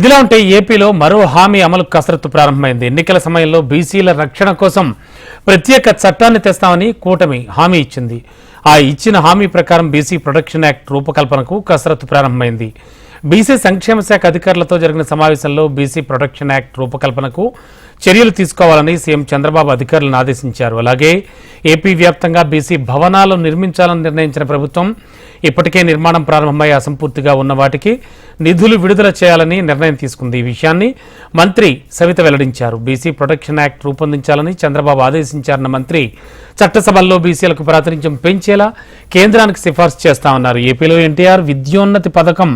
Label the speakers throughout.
Speaker 1: ఇదిలా ఉంటే ఏపీలో మరో హామీ అమలు కసరత్తు ప్రారంభమైంది. ఎన్నికల సమయంలో బీసీల రక్షణ కోసం ప్రత్యేక చట్టాన్ని తెస్తామని కూటమి హామీ ఇచ్చింది. ఆ ఇచ్చిన హామీ ప్రకారం బీసీ ప్రొటెక్షన్ యాక్ట్ రూపకల్పనకు కసరత్తు ప్రారంభమైంది. బీసీ సంక్షేమ శాఖ అధికారులతో జరిగిన సమావేశంలో బీసీ ప్రొటెక్షన్ యాక్ట్ రూపకల్పనకు చర్యలు తీసుకోవాలని సీఎం చంద్రబాబు అధికారులను ఆదేశించారు. అలాగే ఏపీ వ్యాప్తంగా బీసీ భవనాలు నిర్మించాలని నిర్ణయించిన ప్రభుత్వం ఇప్పటికే నిర్మాణం ప్రారంభమై అసంపూర్తిగా ఉన్న వాటికి నిధులు విడుదల చేయాలని నిర్ణయం తీసుకుంది ఈ విషయాన్ని మంత్రి సవిత వెల్లడించారు. బీసీ ప్రొటెక్షన్ యాక్ట్ రూపొందించాలని చంద్రబాబు ఆదేశించారన్న మంత్రి చట్టసభల్లో బీసీలకు ప్రాతినిధ్యం పెంచేలా కేంద్రానికి సిఫార్సు చేస్తామన్నారు. ఏపీలో ఎన్టీఆర్ విద్యోన్నతి పథకం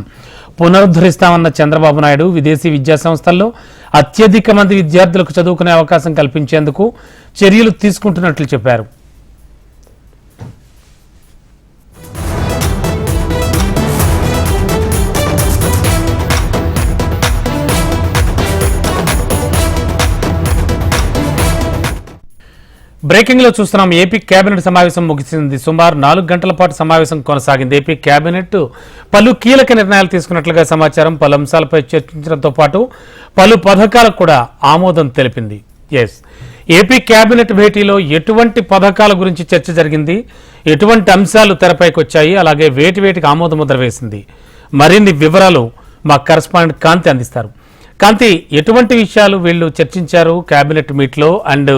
Speaker 1: పునరుద్ధరిస్తామన్న చంద్రబాబు నాయుడు విదేశీ విద్యా సంస్థల్లో అత్యధిక మంది విద్యార్థులకు చదువుకునే అవకాశం కల్పించేందుకు చర్యలు తీసుకుంటున్నట్లు చెప్పారు. బ్రేకింగ్లో చూస్తున్నాం. ఏపీ కేబినెట్ సమావేశం ముగిసింది. సుమారు నాలుగు గంటల పాటు సమావేశం కొనసాగింది. ఏపీ కేబినెట్ పలు కీలక నిర్ణయాలు తీసుకున్నట్లుగా సమాచారం పలు అంశాలపై చర్చించడంతో పాటు పలు పథకాలకు కూడా ఆమోదం తెలిపింది. ఎస్. ఏపీ కేబినెట్ భేటీలో ఎటువంటి పథకాల గురించి చర్చ జరిగింది? ఎటువంటి అంశాలు తెరపైకి వచ్చాయి? అలాగే వేటి వేటికి ఆమోద ముద్ర వేసింది? మరిన్ని వివరాలు మా కరస్పాండెంట్ కాంతి అందిస్తారు. కాంతి ఎటువంటి విషయాలు వీళ్ళు చర్చించారు కేబినెట్ మీట్లో? అండ్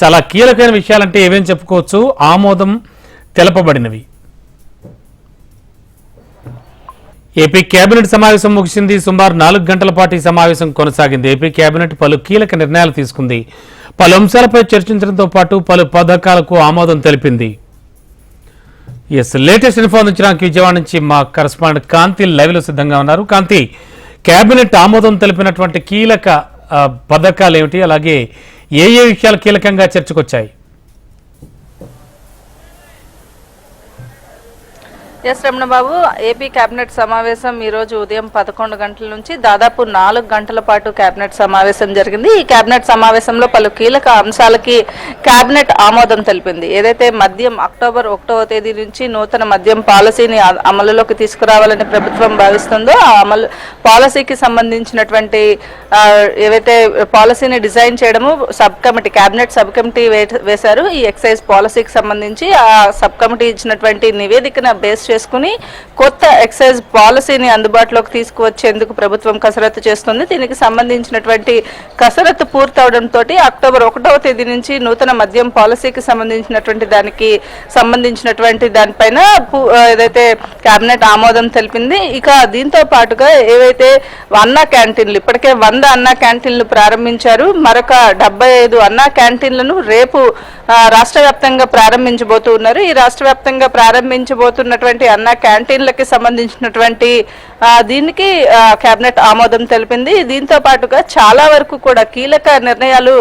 Speaker 1: చాలా కీలకమైన విషయాలంటే ఏమేమి చెప్పుకోవచ్చు? ఆమోదం తెలపబడినవి. ఏపీ కేబినెట్ సమావేశం ముగిసింది. సుమారు నాలుగు గంటల పాటు ఈ సమావేశం కొనసాగింది. ఏపీ కేబినెట్ పలు కీలక నిర్ణయాలు తీసుకుంది. పలు అంశాలపై చర్చించడంతో పాటు పలు పథకాలకు ఆమోదం తెలిపింది. ఎస్ లేటెస్ట్ ఇన్ఫో అందించడానికి విజయవాడ నుంచి మా కరస్పాండెంట్ కాంతి లైవ్లో సిద్ధంగా ఉన్నారు. కాంతి కేబినెట్ ఆమోదం తెలిపినటువంటి కీలక పథకాలు ఏమిటి అలాగే ఏ ఏ విషయాలు కీలకంగా చర్చకొచ్చాయి?
Speaker 2: S Ramana Babu AP cabinet సమావేశం ఈ రోజు ఉదయం పదకొండు గంటల నుంచి దాదాపు నాలుగు గంటల పాటు కేబినెట్ సమావేశం జరిగింది. ఈ కేబినెట్ సమావేశంలో పలు కీలక అంశాలకి కేబినెట్ ఆమోదం తెలిపింది. ఏదైతే మద్యం అక్టోబర్ ఒకటవ తేదీ నుంచి నూతన మద్యం పాలసీని అమలులోకి తీసుకురావాలని ప్రభుత్వం భావిస్తుందో ఆ అమలు పాలసీకి సంబంధించినటువంటి ఏవైతే పాలసీని డిజైన్ చేయడము sub committee cabinet sub committee వే- వేశారు. ఈ ఎక్సైజ్ పాలసీకి సంబంధించి ఆ సబ్ కమిటీ ఇచ్చినటువంటి నివేదికను బేస్ చేసుకుని కొత్త ఎక్సైజ్ పాలసీని అందుబాటులోకి తీసుకువచ్చేందుకు ప్రభుత్వం కసరత్తు చేస్తుంది? దీనికి సంబంధించినటువంటి కసరత్తు పూర్తవడంతో అక్టోబర్ ఒకటవ తేదీ నుంచి నూతన మద్యం పాలసీకి సంబంధించినటువంటి దానికి సంబంధించినటువంటి దానిపైన ఏదైతే కేబినెట్ ఆమోదం తెలిపింది ఇక దీంతో పాటుగా ఏవైతే అన్నా క్యాంటీన్లు ఇప్పటికే వంద అన్నా క్యాంటీన్లు ప్రారంభించారు. మరొక డెబ్బై ఐదు అన్నా క్యాంటీన్లను రేపు రాష్ట్ర వ్యాప్తంగా ప్రారంభించబోతూ ఉన్నారు. ఈ రాష్ట్ర వ్యాప్తంగా ప్రారంభించబోతున్నటువంటి అన్న క్యాంటీన్లకి సంబంధించినటువంటి దీనికి కేబినెట్ ఆమోదం తెలిపింది. దీంతో పాటుగా చాలా వరకు కూడా కీలక నిర్ణయాలు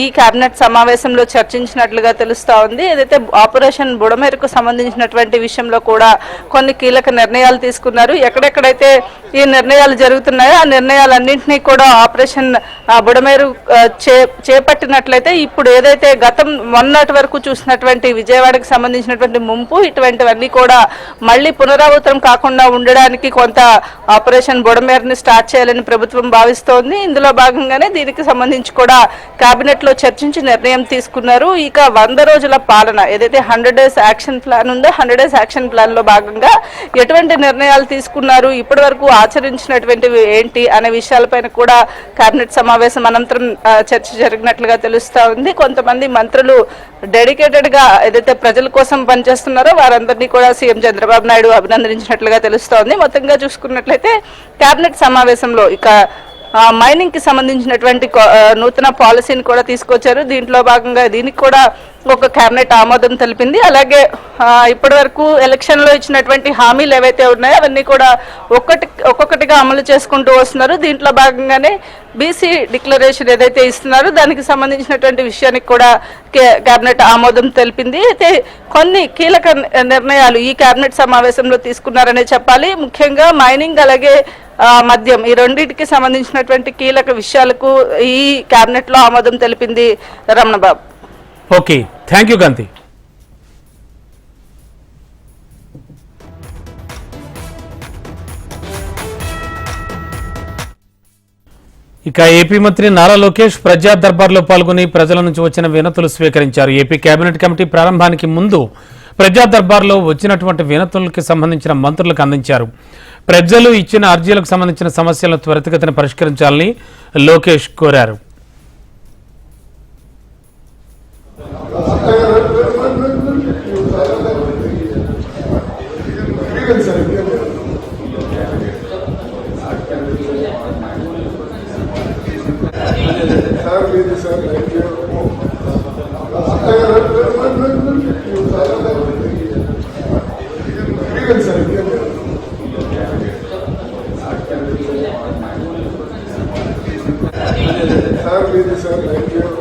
Speaker 2: ఈ కేబినెట్ సమావేశంలో చర్చించినట్లుగా తెలుస్తా ఉంది. ఏదైతే ఆపరేషన్ బుడమేరకు సంబంధించినటువంటి విషయంలో కూడా కొన్ని కీలక నిర్ణయాలు తీసుకున్నారు. ఎక్కడెక్కడైతే ఈ నిర్ణయాలు జరుగుతున్నాయో ఆ నిర్ణయాలన్నింటినీ కూడా ఆపరేషన్ బుడమేరు చే చేపట్టినట్లయితే ఇప్పుడు ఏదైతే గతం మొన్నటి వరకు చూసినటువంటి విజయవాడకు సంబంధించినటువంటి ముంపు ఇటువంటివన్నీ కూడా మళ్ళీ పునరావృతం కాకుండా ఉండడానికి కొంత ఆపరేషన్ బుడమేరని స్టార్ట్ చేయాలని ప్రభుత్వం భావిస్తోంది. ఇందులో భాగంగానే దీనికి సంబంధించి కూడా కేబినెట్లో చర్చించి నిర్ణయం తీసుకున్నారు. ఇక వంద రోజుల పాలన ఏదైతే హండ్రెడ్ డేస్ యాక్షన్ ప్లాన్ ఉందో హండ్రెడ్ డేస్ యాక్షన్ ప్లాన్లో భాగంగా ఎటువంటి నిర్ణయాలు తీసుకున్నారు ఇప్పటి వరకు ఆచరించినటువంటివి ఏంటి అనే విషయాలపైన కూడా కేబినెట్ సమావేశం అనంతరం చర్చ జరిగినట్లుగా తెలుస్తా ఉంది. కొంతమంది మంత్రులు డెడికేటెడ్గా ఏదైతే ప్రజల కోసం పనిచేస్తున్నారో వారందరినీ కూడా సీఎం చంద్రబాబు నాయుడు అభినందించినట్లుగా తెలుస్తోంది మొత్తంగా చూసుకున్నట్లయితే కేబినెట్ సమావేశంలో ఇక మైనింగ్కి సంబంధించినటువంటి నూతన పాలసీని కూడా తీసుకొచ్చారు. దీంట్లో భాగంగా దీనికి కూడా ఒక కేబినెట్ ఆమోదం తెలిపింది. అలాగే ఇప్పటి వరకు ఎలక్షన్లో ఇచ్చినటువంటి హామీలు ఏవైతే ఉన్నాయో అవన్నీ కూడా ఒక్కటి ఒక్కొక్కటిగా అమలు చేసుకుంటూ వస్తున్నారు. దీంట్లో భాగంగానే బీసీ డిక్లరేషన్ ఏదైతే ఇస్తున్నారో దానికి సంబంధించినటువంటి విషయానికి కూడా కే- కేబినెట్ ఆమోదం తెలిపింది. అయితే కొన్ని కీలక నిర్ణయాలు ఈ కేబినెట్ సమావేశంలో తీసుకున్నారనే చెప్పాలి. ముఖ్యంగా మైనింగ్ అలాగే మద్యం. ఈ రెండింటికి సంబంధించినటువంటి కీలక విషయాలకు ఈ కేబినెట్లో ఆమోదం తెలిపింది Ramanababu.
Speaker 1: Okay. Thank you Gandhi. ఇక ఏపీ మంత్రి నారా లోకేష్ ప్రజా దర్బార్లో పాల్గొని ప్రజల నుంచి వచ్చిన వినతులు స్వీకరించారు. ఏపీ కేబినెట్ కమిటీ ప్రారంభానికి ముందు ప్రజా దర్బార్లో వచ్చినటువంటి వినతులకి సంబంధించిన మంత్రులకు అందించారు. ప్రజలు ఇచ్చిన అర్జీలకు సంబంధించిన సమస్యలను త్వరితగతిన పరిష్కరించాలని లోకేష్ కోరారు.
Speaker 3: Sir Our leadership, thank you.